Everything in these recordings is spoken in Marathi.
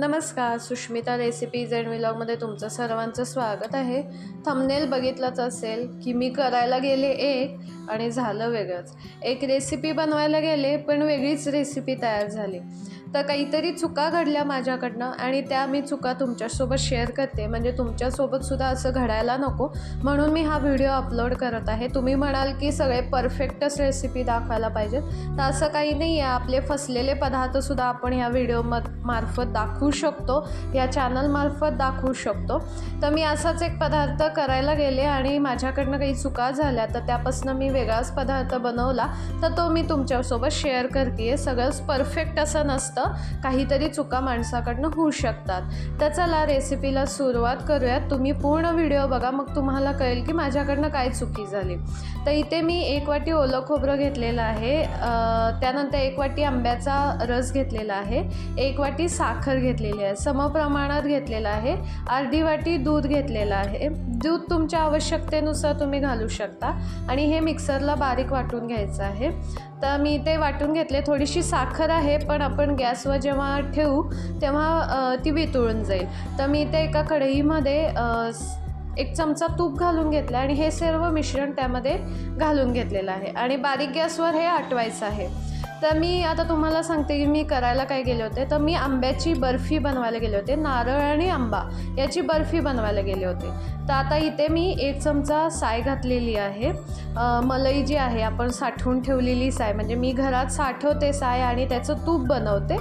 नमस्कार सुष्मिता रेसिपीज अँड विलॉगमध्ये तुमचं सर्वांचं स्वागत आहे. थंबनेल बघितलंच असेल की मी करायला गेले एक आणि झालं वेगळंच. एक रेसिपी बनवायला गेले पण वेगळीच रेसिपी तयार झाली. तर काहीतरी चुका घडल्या माझ्याकडनं आणि त्या मी चुका तुमच्यासोबत शेअर करते. म्हणजे तुमच्यासोबतसुद्धा असं घडायला नको. म्हणून मी हा व्हिडिओ अपलोड करत आहे. तुम्ही म्हणाल की सगळे परफेक्टच रेसिपी दाखवायला पाहिजेत. तर असं काही नाही आहे. आपले फसलेले पदार्थसुद्धा आपण ह्या व्हिडिओ म मार्फत दाखवू शकतो. या चॅनलमार्फत दाखवू शकतो. तर मी असाच एक पदार्थ करायला गेले आणि माझ्याकडनं काही चुका झाल्या तर त्यापासून मी वेगळाच पदार्थ बनवला. तर तो मी तुमच्यासोबत शेअर करते आहे सगळंच परफेक्ट असं नसतं. काहीतरी चुका माणसाकडनं होऊ शकतात. तर चला रेसिपीला सुरुवात करूयात. तुम्ही पूर्ण व्हिडिओ बघा मग तुम्हाला कळेल की माझ्याकडनं काय चुकी झाली. तर इथे मी एक वाटी ओलं खोबरं घेतलेलं आहे. त्यानंतर एक वाटी आंब्याचा रस घेतलेला आहे. एक वाटी साखर घेतलेली आहे. समप्रमाणात घेतलेलं आहे. अर्धी वाटी दूध घेतलेलं आहे. दूध तुमच्या आवश्यकतेनुसार तुम्ही घालू शकता. आणि हे मिक्सरला बारीक वाटून घ्यायचं आहे. तर मी ते वाटून घेतले. थोडीशी साखर आहे पण आपण गॅसवर जेव्हा ठेवू तेव्हा ती वितळून जाईल. तर मी ते एका कढईमध्ये एक चमचा तूप घालून घेतलं आणि हे सर्व मिश्रण त्यामध्ये घालून घेतलेलं आहे. आणि बारीक गॅसवर हे आटवायचं आहे. तर मी आता तुम्हाला सांगते की मी करायला काय गेले होते. तर मी आंब्याची बर्फी बनवायला गेले होते. नारळ आणि आंबा याची बर्फी बनवायला गेले होते. तर आता इथे मी एक चमचा साय घातलेली आहे. मलई मलाई जी आहे आपण साठवून ठेवलेली साय. म्हणजे मी घरात साठवते साय आणि त्याचं तूप बनवते.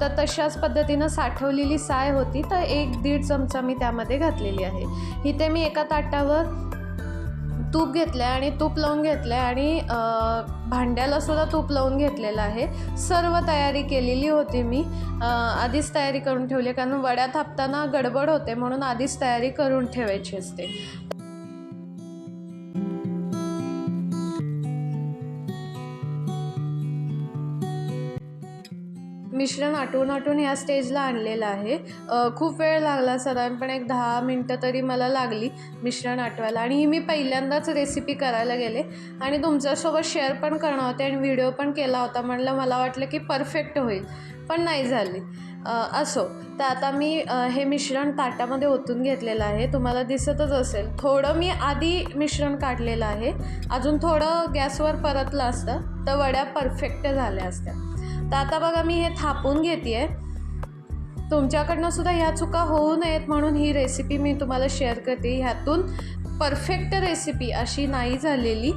तर तशाच पद्धतीनं साठवलेली साय होती. तर एक दीड चमचा मी त्यामध्ये घातलेली आहे. इथे मी एका ताटावर तूप घेतलं आहे आणि तूप लावून घेतलं आहे आणि भांड्यालासुद्धा भांड्याला सुद्धा तूप लावून घेतलेलं आहे. सर्व तयारी केलेली होती मी. आधीच तयारी करून ठेवली आहे, कारण वड्या थापताना गडबड होते म्हणून आधीच तयारी करून ठेवायची असते. मिश्रण आटवून आटवून ह्या स्टेजला आणलेलं आहे. खूप वेळ लागला साधारणपणे एक दहा मिनटं तरी मला लागली मिश्रण आटवायला आणि ही मी पहिल्यांदाच रेसिपी करायला गेले. आणि तुमच्यासोबत शेअर पण करणार होते आणि व्हिडिओ पण केला होता. म्हणलं मला वाटलं की परफेक्ट होईल पण नाही झाली. असो. तर आता मी हे मिश्रण ताटामध्ये ओतून घेतलेलं आहे. तुम्हाला दिसतच असेल. थोडं मी आधी मिश्रण काढलेलं आहे. अजून थोडं गॅसवर परतलं असतं. तर वड्या परफेक्ट झाल्या असत्या. तर आता बघा मी हे थापून घेते आहे तुमच्याकडनं सुद्धा ह्या चुका होऊ नयेत म्हणून ही रेसिपी मी तुम्हाला शेअर करते. ह्यातून परफेक्ट रेसिपी अशी नाही झालेली.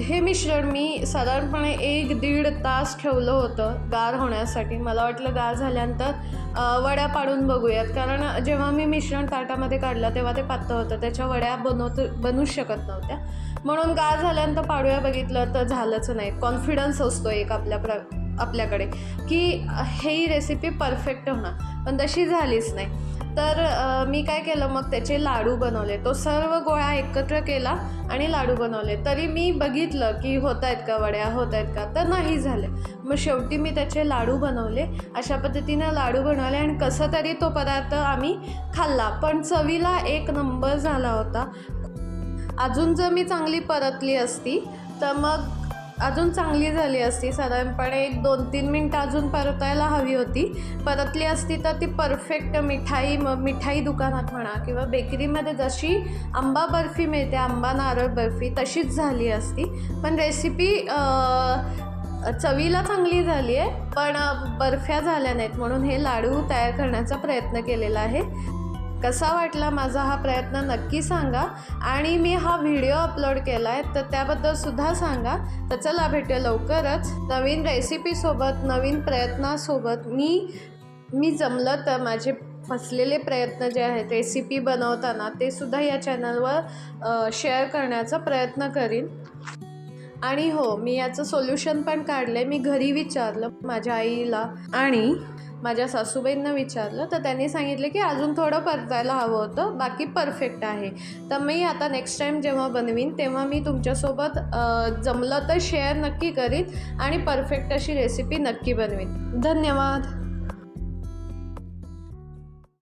हे मिश्रण मी साधारणपणे एक दीड तास ठेवलं होतं गार होण्यासाठी. मला वाटलं गार झाल्यानंतर वड्या पाडून बघूयात. कारण जेव्हा मी मिश्रण ताटामध्ये काढलं तेव्हा ते पातळ होतं. त्याच्या वड्या बनवत बनूच शकत नव्हत्या. म्हणून गार झाल्यानंतर पाडूया बघितलं तर झालंच नाही. कॉन्फिडन्स असतो एक आपल्या प्र आपल्याकडे. की ही रेसिपी परफेक्ट होणार. पण तशी झालीच नाही. तर मी काय केलं मग त्याचे लाडू बनवले. तो सर्व गोळा एकत्र केला आणि लाडू बनवले. तरी मी बघितलं की होत आहेत का वड्या होत आहेत का? तर नाही झाले. मग शेवटी मी त्याचे लाडू बनवले. अशा पद्धतीनं लाडू बनवले आणि कसं तरी तो पदार्थ आम्ही खाल्ला. पण चवीला एक नंबर झाला होता. अजून जर मी चांगली परतली असती तर मग अजून चांगली झाली असती. साधारणपणे एक दोन तीन मिनटं अजून परतायला हवी होती. परतली असती तर ती परफेक्ट मिठाई म मिठाई दुकानात म्हणा किंवा बेकरीमध्ये जशी आंबा बर्फी मिळते आंबा नारळ बर्फी तशीच झाली असती. पण रेसिपी चवीला चांगली झाली आहे. पण बर्फ्या झाल्या नाहीत म्हणून हे लाडू तयार करण्याचा प्रयत्न केलेला आहे. कसा वाटला माझा हा प्रयत्न नक्की सांगा. आणि मी हा व्हिडिओ अपलोड केला आहे तर त्याबद्दल सुद्धा सांगा. तर चला भेटूया लवकरच. नवीन रेसिपीसोबत नवीन प्रयत्नासोबत मी मी जमलं तर माझे फसलेले प्रयत्न जे आहेत रेसिपी बनवताना ते सुद्धा या चॅनलवर शेअर करण्याचा प्रयत्न करीन. आणि हो मी याचं सोल्युशन पण काढलं आहे मी घरी विचारलं माझ्या आईला. आणि माझ्या सासूबाईंना विचारलं तर त्यांनी सांगितलं की अजून थोडं परतायला हवं होतं बाकी परफेक्ट आहे. तर मी आता नेक्स्ट टाईम जेव्हा बनवीन तेव्हा मी तुमच्यासोबत जमलं तर शेअर नक्की करीन आणि परफेक्ट अशी रेसिपी नक्की बनवीन. धन्यवाद.